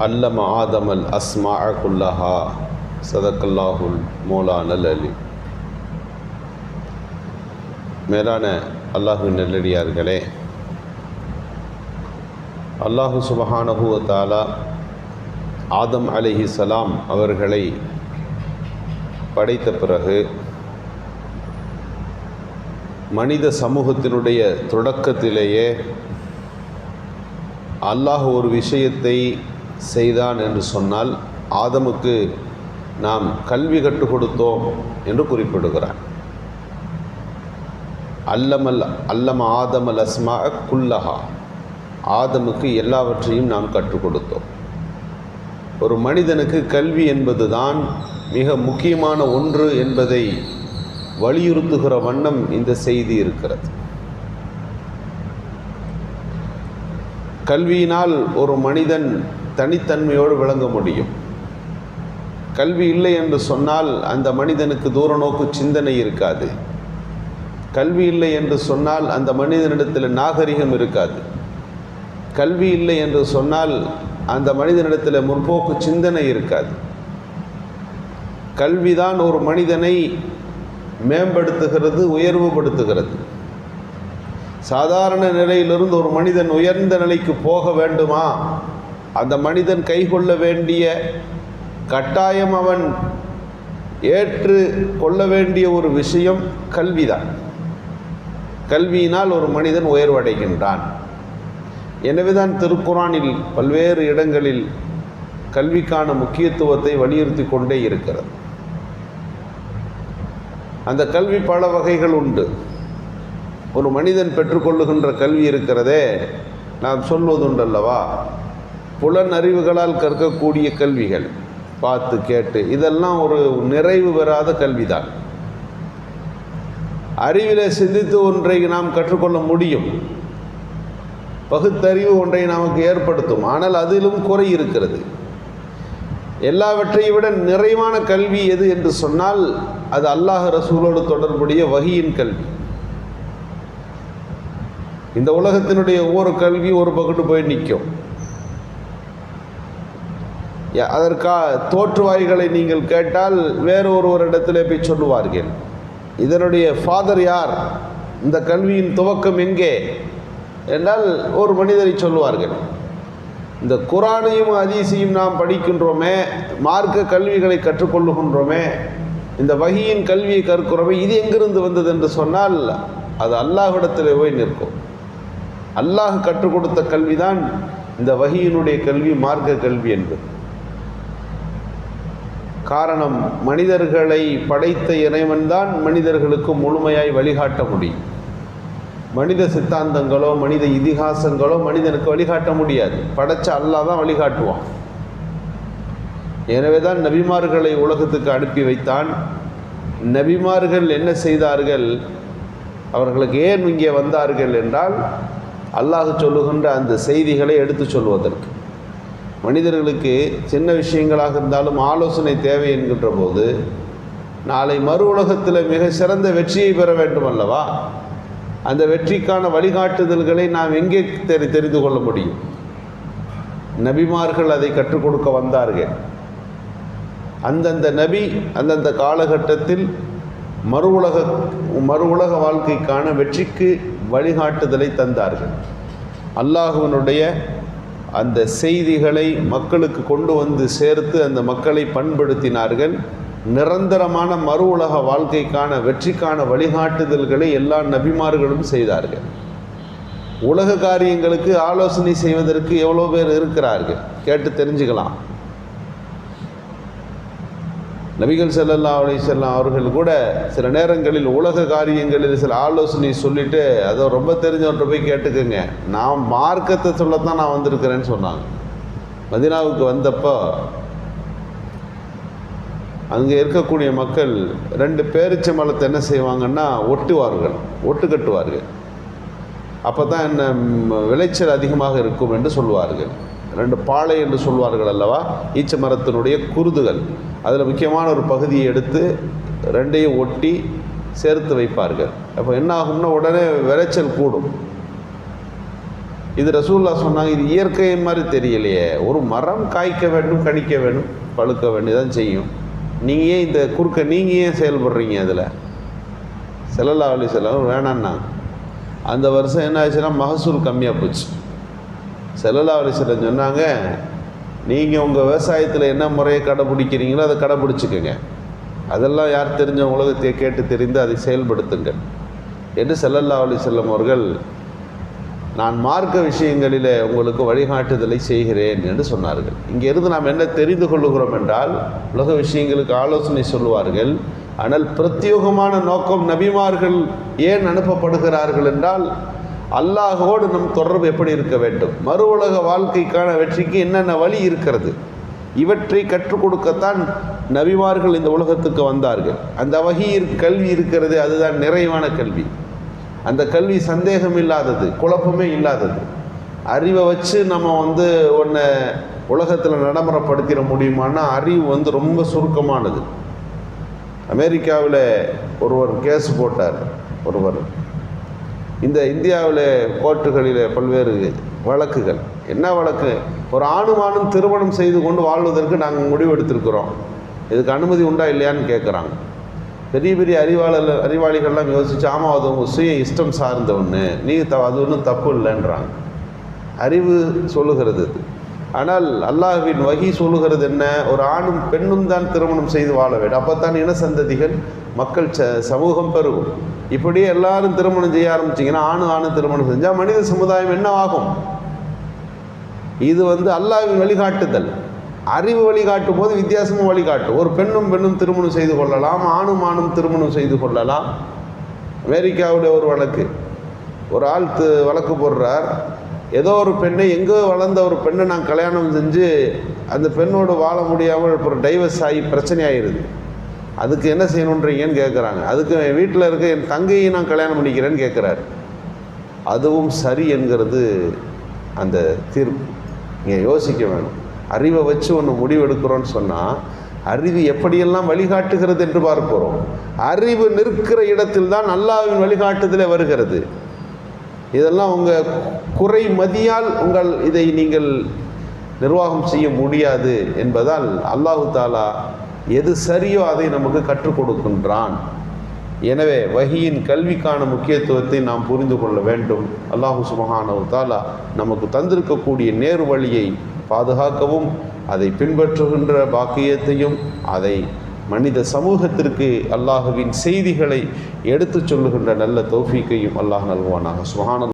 அல்லம ஆதமல் அஸ்மா குல்லஹா. சதக்கல்லாஹுல் மோலானல் அலி மேலான அல்லாஹு நெல்லடியார்களே அல்லாஹு சுபஹானஹு தாலா ஆதம் அலிஹி சலாம் அவர்களை படைத்த பிறகு மனித சமூகத்தினுடைய தொடக்கத்திலேயே அல்லாஹ் ஒரு விஷயத்தை செய்தான் என்று சொன்னால் ஆதமுக்கு நாம் கல்வி கற்றுக் கொடுத்தோம் என்று குறிப்பிடுகிறான் அல்லமல் அல்லம ஆதமல் அஸ்மா குல்லஹா. ஆதமுக்கு எல்லாவற்றையும் நாம் கற்றுக் கொடுத்தோம். ஒரு மனிதனுக்கு கல்வி என்பதுதான் மிக முக்கியமான ஒன்று என்பதை வலியுறுத்துகிற வண்ணம் இந்த செய்தி இருக்கிறது. கல்வியினால் ஒரு மனிதன் தனித்தன்மையோடு விளங்க முடியும். கல்வி இல்லை என்று சொன்னால் அந்த மனிதனுக்கு தூர நோக்கு சிந்தனை இருக்காது. கல்வி இல்லை என்று சொன்னால் அந்த மனிதனிடத்தில் நாகரிகம் இருக்காது. கல்வி இல்லை என்று சொன்னால் அந்த மனிதனிடத்தில் முற்போக்கு சிந்தனை இருக்காது. கல்விதான் ஒரு மனிதனை மேம்படுத்துகிறது உயர்வுபடுத்துகிறது. சாதாரண நிலையிலிருந்து ஒரு மனிதன் உயர்ந்த நிலைக்கு போக வேண்டுமா? அந்த மனிதன் கைகொள்ள வேண்டிய கட்டாயம் அவன் ஏற்று கொள்ள வேண்டிய ஒரு விஷயம் கல்விதான். கல்வியினால் ஒரு மனிதன் உயர்வடைகின்றான். எனவேதான் திருக்குறானில் பல்வேறு இடங்களில் கல்விக்கான முக்கியத்துவத்தை வலியுறுத்தி கொண்டே இருக்கிறது. அந்த கல்வி பல வகைகள் உண்டு. ஒரு மனிதன் பெற்றுக்கொள்ளுகின்ற கல்வி இருக்கிறதே நாம் சொல்வதுண்டல்லவா? புலன் அறிவுகளால் கற்கக்கூடிய கல்விகள். பார்த்து கேட்டு இதெல்லாம் ஒரு நிறைவு பெறாத கல்விதான். அறிவிலே சிந்தித்து ஒன்றை நாம் கற்றுக்கொள்ள முடியும். பகுத்தறிவு ஒன்றை நமக்கு ஏற்படுத்தும். ஆனால் அதிலும் குறை இருக்கிறது. எல்லாவற்றையும் விட நிறைவான கல்வி எது என்று சொன்னால் அது அல்லாஹ் ரசூலோடு தொடர்புடைய வகியின் கல்வி. இந்த உலகத்தினுடைய ஒவ்வொரு கல்வி ஒரு பக்கத்து போய் நிற்கும். அதற்கா தோற்றுவாய்களை நீங்கள் கேட்டால் வேறு ஒருவரிடத்தில் போய் சொல்லுவார்கள். இதனுடைய ஃபாதர் யார்? இந்த கல்வியின் துவக்கம் எங்கே? என்றால் ஒரு மனிதரை சொல்லுவார்கள். இந்த குரானையும் அதிசையும் நாம் படிக்கின்றோமே மார்க்க கல்விகளை கற்றுக்கொள்ளுகின்றோமே இந்த வகையின் கல்வியை கற்கிறோமே இது எங்கிருந்து வந்தது என்று சொன்னால் அது அல்லாஹிடத்தில் போய் நிற்கும். அல்லாஹ் கற்றுக் கொடுத்த கல்விதான் இந்த வகையினுடைய கல்வி மார்க்க கல்வி என்பது. காரணம் மனிதர்களை படைத்த இறைவன்தான் மனிதர்களுக்கு முழுமையாய் வழிகாட்ட முடியும். மனித சித்தாந்தங்களோ மனித இதிகாசங்களோ மனிதனுக்கு வழிகாட்ட முடியாது. படைச்ச அல்லாஹ் தான் வழிகாட்டுவான். எனவே தான் நபிமார்களை உலகத்துக்கு அனுப்பி வைத்தான். நபிமார்கள் என்ன செய்தார்கள்? அவர்களுக்கு ஏன் இங்கே வந்தார்கள் என்றால் அல்லாஹ் சொல்லுகின்ற அந்த செய்திகளை எடுத்து சொல்வதற்கு. மனிதர்களுக்கு சின்ன விஷயங்களாக இருந்தாலும் ஆலோசனை தேவை என்கின்ற போது நாளை மறு உலகத்தில் மிக சிறந்த வெற்றியை பெற வேண்டும் அல்லவா அந்த வெற்றிக்கான வழிகாட்டுதல்களை நாம் எங்கே தெரி தெரிந்து கொள்ள முடியும்? நபிமார்கள் அதை கற்றுக் கொடுக்க வந்தார்கள். அந்தந்த நபி அந்தந்த காலகட்டத்தில் மறு உலக மறு உலக வாழ்க்கைக்கான வெற்றிக்கு வழிகாட்டுதலை தந்தார்கள். அல்லாஹுவனுடைய அந்த செய்திகளை மக்களுக்கு கொண்டு வந்து சேர்த்து அந்த மக்களை பண்படுத்தினார்கள். நிரந்தரமான மறு உலக வாழ்க்கைக்கான வெற்றிக்கான வழிகாட்டுதல்களை எல்லா நபிமார்களும் செய்தார்கள். உலக காரியங்களுக்கு ஆலோசனை செய்வதற்கு எவ்வளோ பேர் இருக்கிறார்கள்? கேட்டு தெரிஞ்சுக்கலாம். நபிகள் செல்லல்லா அலி செல்லாம் அவர்கள் கூட சில நேரங்களில் உலக காரியங்களில் சில ஆலோசனை சொல்லிவிட்டு அதை ரொம்ப தெரிஞ்சவர்கிட்ட போய் கேட்டுக்கோங்க. நான் மார்க்கத்தை சொல்லத்தான் நான் வந்திருக்கிறேன்னு சொன்னாங்க. மதினாவுக்கு வந்தப்போ அங்கே இருக்கக்கூடிய மக்கள் ரெண்டு பேரிச்ச மலத்தை என்ன செய்வாங்கன்னா ஒட்டுவார்கள் ஒட்டு கட்டுவார்கள் அப்போ தான் என்ன விளைச்சல் அதிகமாக இருக்கும் என்று சொல்வார்கள் ரெண்டு பாலை என்று சொல்வார்கள் அல்லவா? ஈச்ச மரத்தினுடைய குருதுகள். அதில் முக்கியமான ஒரு பகுதியை எடுத்து ரெண்டையும் ஒட்டி சேர்த்து வைப்பார்கள். அப்போ என்ன ஆகும்னா உடனே விளைச்சல் கூடும். இது ரசூல்லா சொன்னாங்க இது இயற்கை மாதிரி தெரியலையே. ஒரு மரம் காய்க்க வேண்டும் கணிக்க வேண்டும் பழுக்க வேண்டியதான் செய்யும். நீங்கள் ஏன் இந்த குறுக்க நீங்கள் ஏன் செயல்படுறீங்க அதில்? செல்லல்லா அலி செல்லம் வேணான்னா அந்த வருஷம் என்ன ஆச்சுன்னா மகசூல் கம்மியாக போச்சு. செல்லல்லா அலி சொன்னாங்க நீங்கள் உங்கள் விவசாயத்தில் என்ன முறையை கடைப்பிடிக்கிறீங்களோ அதை கடைப்பிடிச்சிக்கோங்க அதெல்லாம் யார் தெரிஞ்ச உலகத்தை கேட்டு தெரிந்து அதை செயல்படுத்துங்கள். என்று செல்லல்லா அலி செல்லம் அவர்கள் நான் மார்க்க விஷயங்களில் உங்களுக்கு வழிகாட்டுதலை செய்கிறேன் என்று சொன்னார்கள். இங்கிருந்து நாம் என்ன தெரிந்து கொள்ளுகிறோம் என்றால் உலக விஷயங்களுக்கு ஆலோசனை சொல்லுவார்கள் ஆனால் பிரத்யோகமான நோக்கம் நபிமார்கள் ஏன் அனுப்பப்படுகிறார்கள் என்றால் அல்லாஹோடு நம் தொடர்பு எப்படி இருக்க வேண்டும்? மறு உலக வாழ்க்கைக்கான வெற்றிக்கு என்னென்ன வழி இருக்கிறது? இவற்றை கற்றுக் கொடுக்கத்தான் நபிமார்கள் இந்த உலகத்துக்கு வந்தார்கள். அந்த வகையில் கல்வி இருக்கிறது அதுதான் நிறைவான கல்வி. அந்த கல்வி சந்தேகம் இல்லாதது குழப்பமே இல்லாதது. அறிவை வச்சு நம்ம வந்து ஒன்றை உலகத்தில் நடைமுறைப்படுத்திட முடியுமான்னா அறிவு வந்து ரொம்ப சுருக்கமானது. அமெரிக்காவில் ஒருவர் கேஸ் போட்டார் ஒருவர். இந்த இந்தியாவில் கோர்ட்டுகளில் பல்வேறு வழக்குகள். என்ன வழக்கு? ஒரு ஆணுமானும் திருமணம் செய்து கொண்டு வாழ்வதற்கு நாங்கள் முடிவெடுத்திருக்கிறோம். இதுக்கு அனுமதி உண்டா இல்லையான்னு கேட்குறாங்க. பெரிய பெரிய அறிவாளர் அறிவாளிகள்லாம் யோசிச்சு ஆமாம் அது உங்கள் சுய இஷ்டம் சார்ந்த ஒன்று நீ த அது ஒன்றும் தப்பு இல்லைன்றாங்க. அறிவு சொல்லுகிறது ஆனால் அல்லாஹ்வின் வகி சொல்லுகிறது என்ன? ஒரு ஆணும் பெண்ணும் தான் திருமணம் செய்து வாழ வேண்டும். அப்போத்தான் இன சந்ததிகள் மக்கள் ச சமூகம் பெருகும். இப்படியே எல்லாரும் திருமணம் செய்ய ஆரம்பிச்சிங்கன்னா ஆணு ஆணு திருமணம் செஞ்சால் மனித சமுதாயம் என்ன ஆகும்? இது வந்து அல்லாஹ்வின் வழிகாட்டுதல். அறிவு வழிகாட்டும் போது வித்தியாசமும் வழிகாட்டும். ஒரு பெண்ணும் பெண்ணும் திருமணம் செய்து கொள்ளலாம் ஆணும் ஆணும் திருமணம் செய்து கொள்ளலாம். அமெரிக்காவுடைய ஒரு வழக்கு. ஒரு ஆள் வழக்கு போடுறார். ஏதோ ஒரு பெண்ணை எங்கோ வளர்ந்த ஒரு பெண்ணை நான் கல்யாணம் செஞ்சு அந்த பெண்ணோடு வாழ முடியாமல் ஒரு டைவர்ஸ் ஆகி பிரச்சனை ஆயிடுது அதுக்கு என்ன செய்யணுன்றீங்கன்னு கேட்குறாங்க அதுக்கு என் வீட்டில் இருக்க என் தங்கையை நான் கல்யாணம் பண்ணிக்கிறேன்னு கேட்குறாரு அதுவும் சரி என்கிறது அந்த தீர்ப்பு. நீங்கள் யோசிக்க வேணும். அறிவை வச்சு ஒன்று முடிவெடுக்கிறோன்னு சொன்னால் அறிவு எப்படியெல்லாம் வழிகாட்டுகிறது என்று பார்க்கிறோம் அறிவு நிற்கிற இடத்தில் தான் அல்லாவின் வழிகாட்டுதலே வருகிறது. இதெல்லாம் உங்கள் குறை மதியால் உங்கள் இதை நீங்கள் நிர்வாகம் செய்ய முடியாது என்பதால் அல்லாஹு தாலா எது சரியோ அதை நமக்கு கற்றுக் கொடுக்கின்றான். எனவே வகியின் கல்விக்கான முக்கியத்துவத்தை நாம் புரிந்து கொள்ள வேண்டும். அல்லாஹு சுமஹானவு தாலா நமக்கு தந்திருக்கக்கூடிய நேர் வழியை பாதுகாக்கவும் அதை பின்பற்றுகின்ற பாக்கியத்தையும் அதை மனித சமூகத்திற்கு அல்லாஹுவின் செய்திகளை எடுத்துச் சொல்லுகின்ற நல்ல தௌஃபீக்கையும் அல்லாஹ் நல்குவானாக. சுபஹான